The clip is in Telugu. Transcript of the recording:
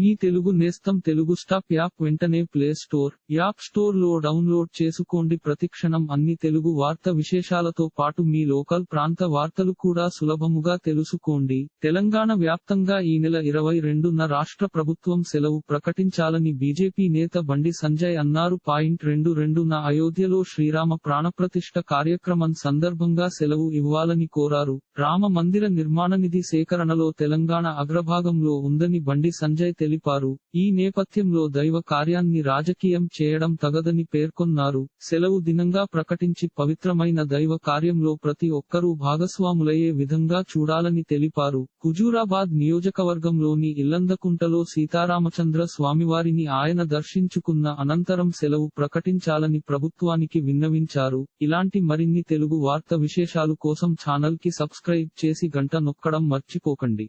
మీ తెలుగు నేస్తం తెలుగు స్టాప్ యాప్ వెంటనే ప్లే స్టోర్ యాప్ స్టోర్లో డౌన్లోడ్ చేసుకోండి. ప్రతిక్షణం అన్ని తెలుగు వార్త విశేషాలతో పాటు మీ లోకల్ ప్రాంత వార్తలు కూడా సులభముగా తెలుసుకోండి. తెలంగాణ వ్యాప్తంగా ఈ నెల ఇరవై రెండున రాష్ట్ర ప్రభుత్వం సెలవు ప్రకటించాలని బీజేపీ నేత బండి సంజయ్ అన్నారు. పాయింట్ రెండు రెండున అయోధ్యలో శ్రీరామ ప్రాణప్రతిష్ఠ కార్యక్రమం సందర్భంగా సెలవు ఇవ్వాలని కోరారు. రామ మందిర నిర్మాణ నిధి సేకరణలో తెలంగాణ అగ్రభాగంలో ఉందని బండి సంజయ్ తెలిపారు. ఈ నేపథ్యంలో దైవ కార్యాన్ని రాజకీయం చేయడం తగదని పేర్కొన్నారు. సెలవు దినంగా ప్రకటించి పవిత్రమైన దైవ కార్యంలో ప్రతి ఒక్కరూ భాగస్వాములయ్యే విధంగా చూడాలని తెలిపారు. హుజూరాబాద్ నియోజకవర్గంలోని ఇల్లందకుంటలో సీతారామచంద్ర స్వామివారిని ఆయన దర్శించుకున్న అనంతరం సెలవు ప్రకటించాలని ప్రభుత్వానికి విన్నవించారు. ఇలాంటి మరిన్ని తెలుగు వార్త విశేషాలు కోసం ఛానల్కి సబ్స్క్రైబ్ చేసి గంట నొక్కడం మర్చిపోకండి.